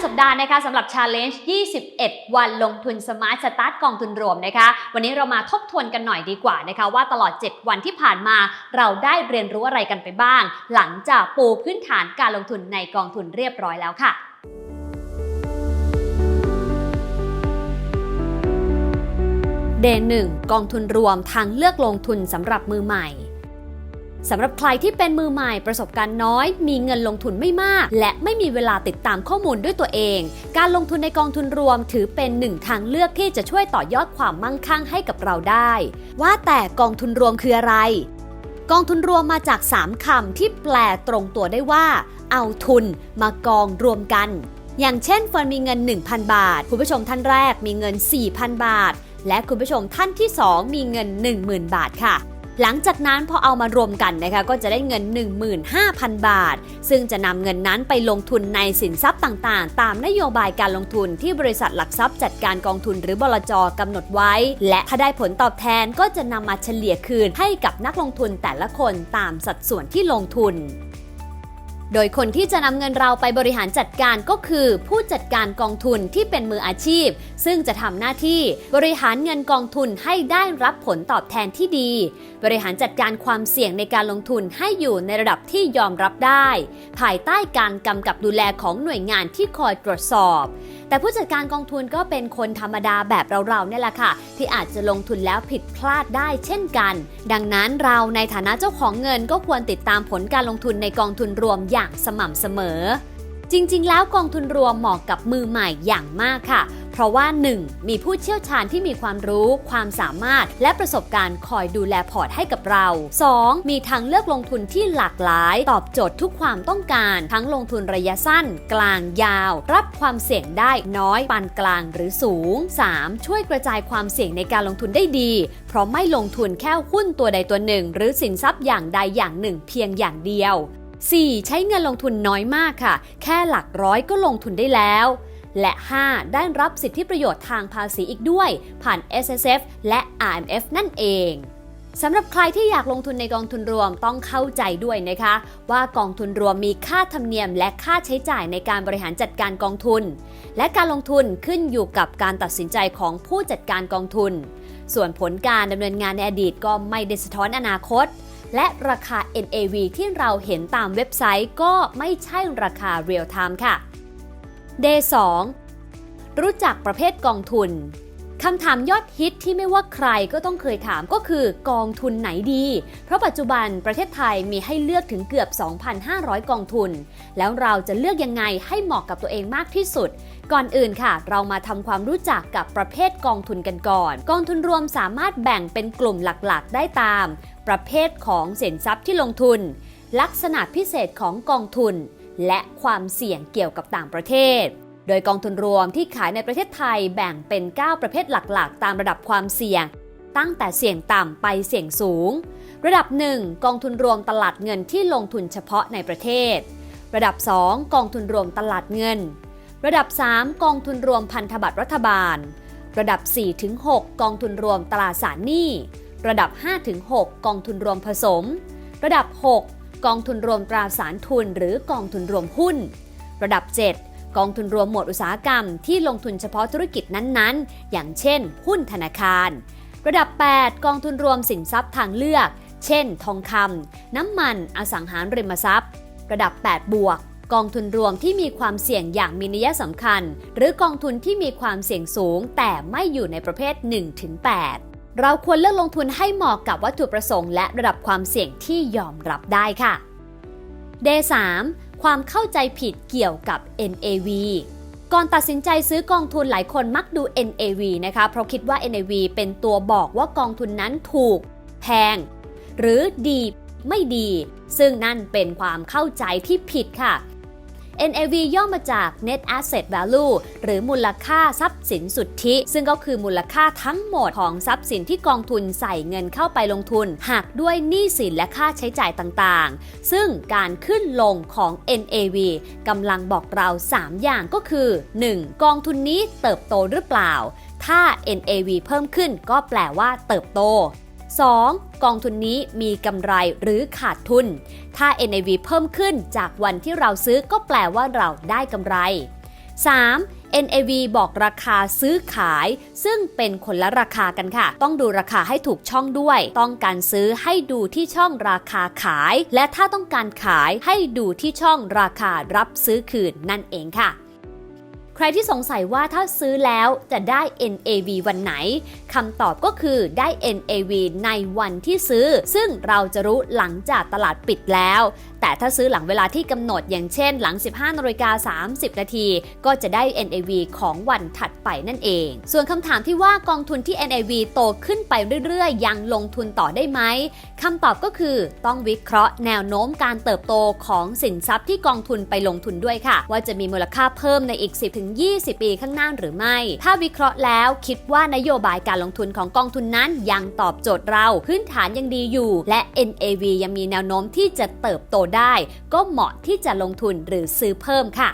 1 สัปดาห์นะคะสำหรับ Challenge 21 วันลงทุนสมาร์ทสตาร์ทกองทุนรวมนะคะ วันนี้เรามาทบทวนกันหน่อยดีกว่านะคะ ว่าตลอด 7 วันที่ผ่านมาเราได้เรียนรู้อะไรกันไปบ้าง หลังจากปูพื้นฐานการลงทุนในกองทุนเรียบร้อยแล้วค่ะเดย์หนึ่งกองทุนรวมทางเลือกลงทุนสำหรับมือใหม่ สำหรับใครที่เป็นมือใหม่ประสบการณ์น้อย มีเงินลงทุนไม่มาก และไม่มีเวลาติดตามข้อมูลด้วยตัวเอง การลงทุนในกองทุนรวมถือเป็นหนึ่งทางเลือกที่จะช่วยต่อยอดความมั่งคั่งให้กับเราได้ ว่าแต่กองทุนรวมคืออะไร กองทุนรวมมาจาก 3คำที่แปลตรงตัวได้ว่า เอาทุน มากองรวมกัน อย่างเช่นเฟิร์นมีเงิน 1,000 บาท คุณผู้ชมท่านแรกมีเงิน 4,000 บาท และคุณผู้ชมท่านที่ 2 มีเงิน 10,000 บาทค่ะ หลังจากนั้นพอเอามารวมกันนะคะก็จะได้เงิน 15,000 บาท ซึ่งจะนำเงินนั้นไปลงทุนในสินทรัพย์ต่างๆ ตามนโยบายการลงทุนที่บริษัทหลักทรัพย์จัดการกองทุนหรือบลจกำหนดไว้ และถ้าได้ผลตอบแทนก็จะนำมาเฉลี่ยคืนให้กับนักลงทุนแต่ละคนตามสัดส่วนที่ลงทุน โดยคนที่จะนำเงินเราไปบริหารจัดการก็คือ ผู้จัดการกองทุนที่เป็นมืออาชีพ ซึ่งจะทำหน้าที่บริหารเงินกองทุนให้ได้รับผลตอบแทนที่ดี บริหารจัดการความเสี่ยงในการลงทุนให้อยู่ในระดับที่ยอมรับได้ ภายใต้การกำกับดูแลของหน่วยงานที่คอยตรวจสอบ แต่ผู้จัดการกองทุนก็เป็นคนธรรมดาแบบเราๆเนี่ยแหละค่ะ ที่อาจจะลงทุนแล้วผิดพลาดได้เช่นกัน ดังนั้นเราในฐานะเจ้าของเงินก็ควรติดตามผลการลงทุนในกองทุนรวมอย่างสม่ำเสมอ จริงๆ แล้วกองทุนรวมเหมาะกับมือใหม่อย่างมากค่ะ เพราะว่า 1. มีผู้เชี่ยวชาญที่มีความรู้ ความสามารถ และประสบการณ์คอยดูแลพอร์ตให้กับเรา 2. มีทางเลือกลงทุนที่หลากหลาย ตอบโจทย์ทุกความต้องการ ทั้งลงทุนระยะสั้น กลางยาว รับความเสี่ยงได้น้อยปานกลางหรือสูง 3. ช่วยกระจายความเสี่ยงในการลงทุนได้ดี เพราะไม่ลงทุนแค่หุ้นตัวใดตัวหนึ่ง หรือสินทรัพย์อย่างใดอย่างหนึ่ง เพียงอย่างเดียว 4. ใช้เงินลงทุนน้อยมากค่ะ แค่หลักร้อยก็ลงทุนได้แล้ว และ 5. ได้รับสิทธิประโยชน์ทางภาษีอีกด้วย ผ่าน S S F และ R M F นั่นเองสำหรับใครที่อยากลงทุนในกองทุนรวมต้องเข้าใจด้วยนะคะ ว่ากองทุนรวมมีค่าธรรมเนียมและค่าใช้จ่ายในการบริหารจัดการกองทุน และการลงทุนขึ้นอยู่กับการตัดสินใจของผู้จัดการกองทุน ส่วนผลการดำเนินงานในอดีตก็ไม่ได้สะท้อนอนาคต และราคา NAV ที่เราเห็นตามเว็บไซต์ก็ไม่ใช่ราคาเรียลไทม์ค่ะ D2 รู้จักประเภทกองทุนคำถามยอดฮิตที่ไม่ว่าใครก็ต้องเคยถามก็คือกองทุนไหนดี เพราะปัจจุบันประเทศไทยมีให้เลือกถึงเกือบ 2,500 กองทุน แล้วเราจะเลือกยังไงให้เหมาะกับตัวเองมากที่สุด ก่อนอื่นค่ะ เรามาทำความรู้จักกับประเภทกองทุนกันก่อน กองทุนรวมสามารถแบ่งเป็นกลุ่มหลักๆ ได้ตาม ประเภทของสินทรัพย์ที่ลงทุน ลักษณะพิเศษของกองทุน และความเสี่ยงเกี่ยวกับต่างประเทศ โดยกองทุนรวมที่ขายในประเทศไทยแบ่งเป็น 9 ประเภทหลักๆ ตามระดับความเสี่ยง ตั้งแต่เสี่ยงต่ำไปเสี่ยงสูง ระดับ 1 กองทุนรวมตลาดเงินที่ลงทุนเฉพาะในประเทศ ระดับ 2 กองทุนรวมตลาดเงิน ระดับ 3 กองทุนรวมพันธบัตรรัฐบาล ระดับ 4-6 กองทุนรวมตราสารหนี้ ระดับ 5-6 กองทุนรวมผสม ระดับ 6 กองทุนรวมตราสารทุนหรือกองทุนรวมหุ้น ระดับ 7 กองทุนรวมหมวดอุตสาหกรรมที่ลงทุนเฉพาะธุรกิจนั้นๆ อย่างเช่น หุ้นธนาคาร ระดับ 8 กองทุนรวมสินทรัพย์ทางเลือก เช่น ทองคำน้ำมัน อสังหาริมทรัพย์ ระดับ 8 บวก กองทุนรวมที่มีความเสี่ยงอย่างมีนัยสำคัญ หรือกองทุนที่มีความเสี่ยงสูง แต่ไม่อยู่ในประเภท 1-8เราควรเลือกลงทุนให้เหมาะกับวัตถุประสงค์และระดับความเสี่ยงที่ยอมรับได้ค่ะ D3 ความเข้าใจผิดเกี่ยวกับ NAV ก่อนตัดสินใจซื้อกองทุนหลายคนมักดู NAV นะคะ เพราะคิดว่า NAV เป็นตัวบอกว่ากองทุนนั้นถูก แพง หรือดี ไม่ดี ซึ่งนั่นเป็นความเข้าใจที่ผิดค่ะ NAV ย่อมาจาก Net Asset Value หรือมูลค่าทรัพย์สินสุทธิ ซึ่งก็คือมูลค่าทั้งหมดของทรัพย์สินที่กองทุนใส่เงินเข้าไปลงทุนหักด้วยหนี้สินและค่าใช้จ่ายต่างๆ ซึ่งการขึ้นลงของ NAV กำลังบอกเรา 3 อย่างก็คือ 1. กองทุนนี้เติบโตหรือเปล่า ถ้า NAV เพิ่มขึ้นก็แปลว่าเติบโต 2. กองทุนนี้มีกำไรหรือขาดทุน ถ้า NAV เพิ่มขึ้นจากวันที่เราซื้อก็แปลว่าเราได้กำไร 3. NAV บอกราคาซื้อขาย ซึ่งเป็นคนละราคากันค่ะ ต้องดูราคาให้ถูกช่องด้วย ต้องการซื้อให้ดูที่ช่องราคาขาย และถ้าต้องการขายให้ดูที่ช่องราคารับซื้อคืนนั่นเองค่ะ ใครที่สงสัยว่าถ้าซื้อแล้วจะได้ NAV วันไหนคำตอบก็คือได้ NAV ในวันที่ซื้อ ซึ่งเราจะรู้หลังจากตลาดปิดแล้ว แต่ถ้าซื้อหลังเวลาที่กำหนดอย่างเช่นหลัง 15นาฬิกา30 นาที ก็จะได้ NAV ของวันถัดไปนั่นเอง ส่วนคำถามที่ว่ากองทุนที่ NAV โตขึ้นไปเรื่อยๆ ยังลงทุนต่อได้ไหมคำตอบก็คือต้องวิเคราะห์แนวโน้มการเติบโตของสินทรัพย์ที่กองทุนไปลงทุนด้วยค่ะ ว่าจะมีมูลค่าเพิ่มในอีก 10-20 ปีข้างหน้าหรือไม่ ถ้าวิเคราะห์แล้วคิดว่านโยบายการลงทุนของกองทุนนั้นยังตอบโจทย์เราพื้นฐานยังดีอยู่ และ NAV ยังมีแนวโน้มที่จะเติบโตได้ ก็เหมาะที่จะลงทุนหรือซื้อเพิ่มค่ะ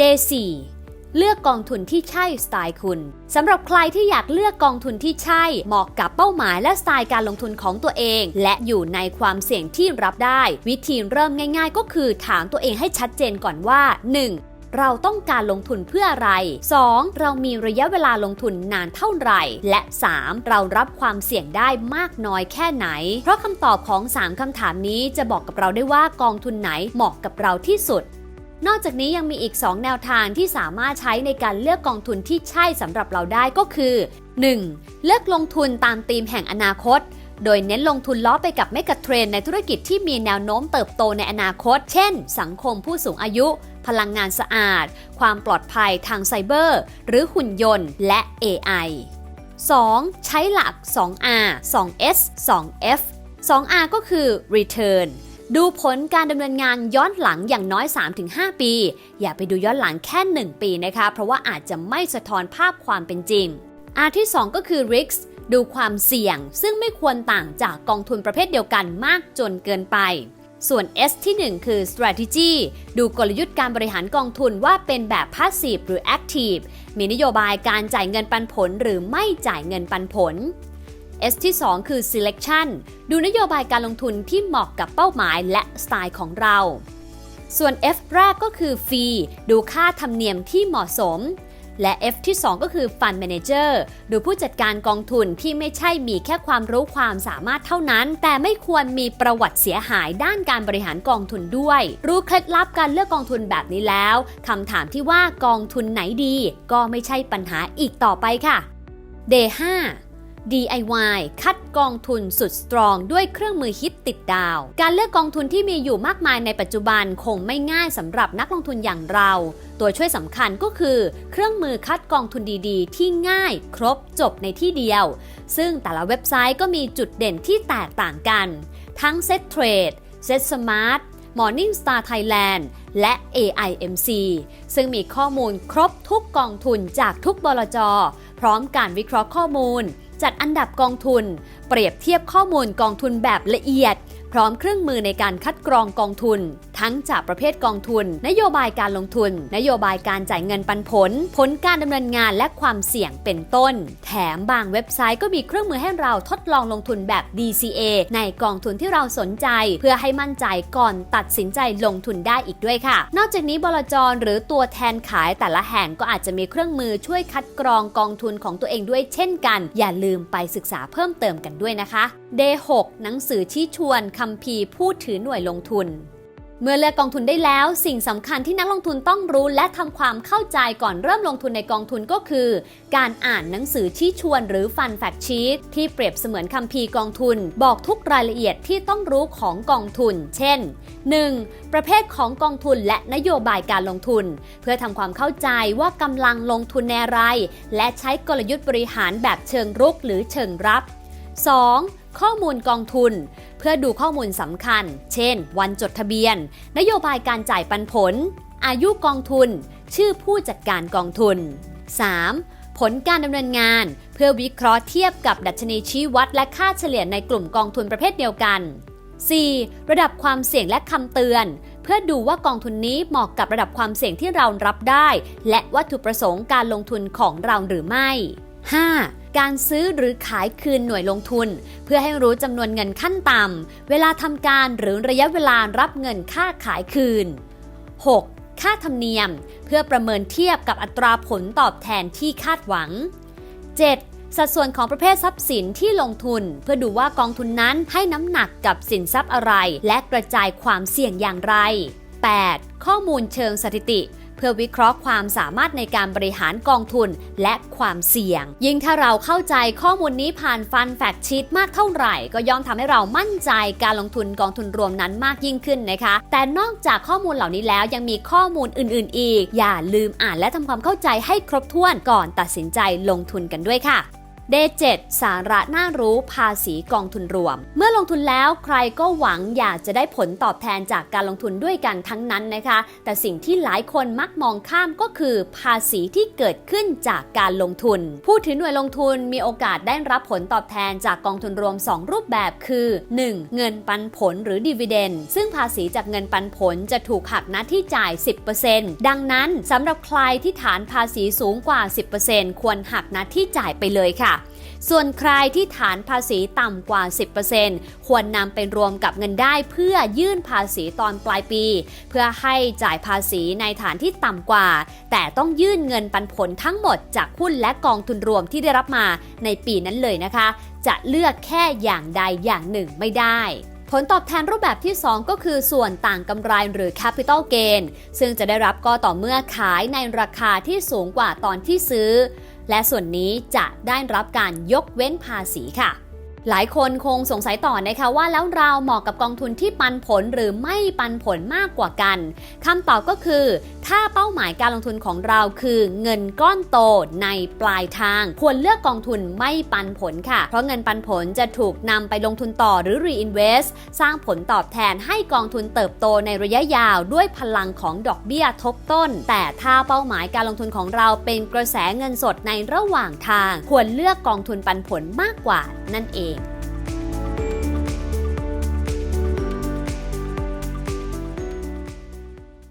Day 4เลือกกองทุนที่ใช่สไตล์คุณสำหรับใครที่อยากเลือกกองทุนที่ใช่เหมาะกับเป้าหมายและสไตล์การลงทุนของตัวเอง และอยู่ในความเสี่ยงที่รับได้ วิธีเริ่มง่าย ๆ ก็คือถามตัวเองให้ชัดเจนก่อนว่า 1. เราต้องการลงทุนเพื่ออะไร 2. เรามีระยะเวลาลงทุนนานเท่าไหร่ และ 3. เรารับความเสี่ยงได้มากน้อยแค่ไหน เพราะคำตอบของ 3 คำถามนี้จะบอกกับเราได้ว่ากองทุนไหนเหมาะกับเราที่สุดนอกจากนี้ยังมีอีก 2 แนวทางที่สามารถใช้ในการเลือกกองทุนที่ใช่สำหรับเราได้ก็คือ 1. เลือกลงทุนตามธีมแห่งอนาคต โดยเน้นลงทุนล้อไปกับเมกะเทรนในธุรกิจที่มีแนวโน้มเติบโตในอนาคต เช่น สังคมผู้สูงอายุ พลังงานสะอาด ความปลอดภัยทางไซเบอร์ หรือหุ่นยนต์และ AI 2. ใช้หลัก 2R 2S 2F 2R ก็คือ Return ดูผลการดำเนินงานย้อนหลังอย่างน้อย 3-5 ปี อย่าไปดูย้อนหลังแค่ 1 ปีนะคะ เพราะว่าอาจจะไม่สะท้อนภาพความเป็นจริง R ที่ 2 ก็คือ Risk ดูความเสี่ยง ซึ่งไม่ควรต่างจากกองทุนประเภทเดียวกันมากจนเกินไป ส่วน S ที่ 1 คือ strategy ดูกลยุทธ์การบริหารกองทุนว่าเป็นแบบ passive หรือ active มีนโยบายการจ่ายเงินปันผลหรือไม่จ่ายเงินปันผล S ที่ 2 คือ selection ดูนโยบายการลงทุนที่เหมาะกับเป้าหมายและสไตล์ของเรา ส่วน F แรกก็คือ fee ดูค่าธรรมเนียมที่เหมาะสม และ F ที่ 2 ก็คือ Fund Manager ดูผู้จัดการกองทุนที่ไม่ใช่มีแค่ความรู้ความสามารถเท่านั้น แต่ไม่ควรมีประวัติเสียหายด้านการบริหารกองทุนด้วย รู้เคล็ดลับการเลือกกองทุนแบบนี้แล้วคำถามที่ว่ากองทุนไหนดี ก็ไม่ใช่ปัญหาอีกต่อไปค่ะ Day 5 DIY คัดกองทุนสุดสตรองด้วยเครื่องมือฮิตติดดาว การเลือกกองทุนที่มีอยู่มากมายในปัจจุบันคงไม่ง่ายสำหรับนักลงทุนอย่างเรา ตัวช่วยสำคัญก็คือ เครื่องมือคัดกองทุนดีๆ ที่ง่าย ครบจบในที่เดียว ซึ่งแต่ละเว็บไซต์ก็มีจุดเด่นที่แตกต่างกัน ทั้ง Set Trade Set Smart Morningstar Thailand และ AIMC ซึ่งมีข้อมูลครบทุกกองทุนจากทุกบลจ พร้อมการวิเคราะห์ข้อมูล จัดอันดับกองทุน เปรียบเทียบข้อมูลกองทุนแบบละเอียด พร้อมเครื่องมือในการคัดกรองกองทุน ทั้งจากประเภทกองทุน นโยบายการลงทุน นโยบายการจ่ายเงินปันผล ผลการดำเนินงานและความเสี่ยงเป็นต้น แถมบางเว็บไซต์ก็มีเครื่องมือให้เราทดลองลงทุนแบบ DCA ในกองทุนที่เราสนใจ เพื่อให้มั่นใจก่อนตัดสินใจลงทุนได้อีกด้วยค่ะ นอกจากนี้บลจรหรือตัวแทนขายแต่ละแห่งก็อาจจะมีเครื่องมือช่วยคัดกรองกองทุนของตัวเองด้วยเช่นกัน อย่าลืมไปศึกษาเพิ่มเติมกันด้วยนะคะ D6 หนังสือชี้ชวนคคัมภีร์พูดถือหน่วยลงทุน เมื่อเลือกกองทุนได้แล้ว สิ่งสำคัญที่นักลงทุนต้องรู้และทำความเข้าใจก่อนเริ่มลงทุนในกองทุนก็คือ การอ่านหนังสือชี้ชวนหรือ Fun Fact Sheet ที่เปรียบเสมือนคัมภีร์กองทุน บอกทุกรายละเอียดที่ต้องรู้ของกองทุน เช่น 1. ประเภทของกองทุนและนโยบายการลงทุน เพื่อทำความเข้าใจว่ากำลังลงทุนในอะไร และใช้กลยุทธ์บริหารแบบเชิงรุกหรือเชิงรับ 2. ข้อมูลกองทุน เพื่อดูข้อมูลสำคัญ เช่น วันจดทะเบียน นโยบายการจ่ายปันผล อายุกองทุน ชื่อผู้จัดการกองทุน 3. ผลการดำเนินงาน เพื่อวิเคราะห์เทียบกับดัชนีชี้วัดและค่าเฉลี่ยในกลุ่มกองทุนประเภทเดียวกัน 4. ระดับความเสี่ยงและคำเตือน เพื่อดูว่ากองทุนนี้เหมาะกับระดับความเสี่ยงที่เรารับได้ และวัตถุประสงค์การลงทุนของเราหรือไม่ 5. การซื้อหรือขายคืนหน่วยลงทุน เพื่อให้รู้จำนวนเงินขั้นต่ำ เวลาทำการหรือระยะเวลารับเงินค่าขายคืน 6. ค่าธรรมเนียม เพื่อประเมินเทียบกับอัตราผลตอบแทนที่คาดหวัง 7. สัดส่วนของประเภททรัพย์สินที่ลงทุน เพื่อดูว่ากองทุนนั้นให้น้ำหนักกับสินทรัพย์อะไร และกระจายความเสี่ยงอย่างไร 8. ข้อมูลเชิงสถิติ เพื่อวิเคราะห์ความสามารถในการบริหารกองทุนและความเสี่ยง ยิ่งถ้าเราเข้าใจข้อมูลนี้ผ่านฟันแฟกชีตมากเท่าไหร่ ก็ย่อมทำให้เรามั่นใจการลงทุนกองทุนรวมนั้นมากยิ่งขึ้นนะคะ แต่นอกจากข้อมูลเหล่านี้แล้วยังมีข้อมูลอื่น ๆ อีก อย่าลืมอ่านและทำความเข้าใจให้ครบถ้วนก่อนตัดสินใจลงทุนกันด้วยค่ะ Day 7สาระน่ารู้ภาษีกองทุนรวม เมื่อลงทุนแล้วใครก็หวังอยากจะได้ผลตอบแทนจากการลงทุนด้วยกันทั้งนั้นนะคะ แต่สิ่งที่หลายคนมักมองข้ามก็คือภาษีที่เกิดขึ้นจากการลงทุน ผู้ถือหน่วยลงทุนมีโอกาสได้รับผลตอบแทนจากกองทุนรวม 2 รูปแบบคือ 1. เงินปันผลหรือดีเวเดนซึ่งภาษีจากเงินปันผลจะถูกหักหน้าที่จ่าย 10%ดังนั้นสำหรับใครที่ฐานภาษีสูงกว่า 10%ควรหักหน้าที่จ่ายไปเลยค่ะ ส่วนใครที่ฐานภาษีต่ำกว่า 10%ควรนำไปรวมกับเงินได้เพื่อยื่นภาษีตอนปลายปี เพื่อให้จ่ายภาษีในฐานที่ต่ำกว่า แต่ต้องยื่นเงินปันผลทั้งหมดจากหุ้นและกองทุนรวมที่ได้รับมาในปีนั้นเลยนะคะ จะเลือกแค่อย่างใดอย่างหนึ่งไม่ได้ผลตอบแทนรูปแบบที่ 2 ก็คือส่วนต่างกำไรหรือ capital gain ซึ่งจะได้รับก็ต่อเมื่อขายในราคาที่สูงกว่าตอนที่ซื้อ และส่วนนี้จะได้รับการยกเว้นภาษีค่ะ หลายคนคงสงสัยต่อนะคะว่าแล้วเราเหมาะกับกองทุนที่ปันผลหรือไม่ปันผลมากกว่ากันคำตอบก็คือ ถ้าเป้าหมายการลงทุนของเราคือเงินก้อนโตในปลายทาง ควรเลือกกองทุนไม่ปันผลค่ะ เพราะเงินปันผลจะถูกนำไปลงทุนต่อหรือ reinvest สร้างผลตอบแทนให้กองทุนเติบโตในระยะยาวด้วยพลังของดอกเบี้ยทบต้น แต่ถ้าเป้าหมายการลงทุนของเราเป็นกระแสเงินสดในระหว่างทาง ควรเลือกกองทุนปันผลมากกว่านั่นเอง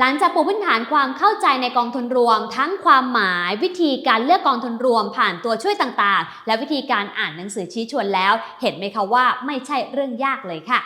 หลังจากปูพื้นฐานความเข้าใจในกองทุนรวม ทั้งความหมายวิธีการเลือกกองทุนรวมผ่านตัวช่วยต่างๆ และวิธีการอ่านหนังสือชี้ชวนแล้ว เห็นไหมคะว่าไม่ใช่เรื่องยากเลยค่ะ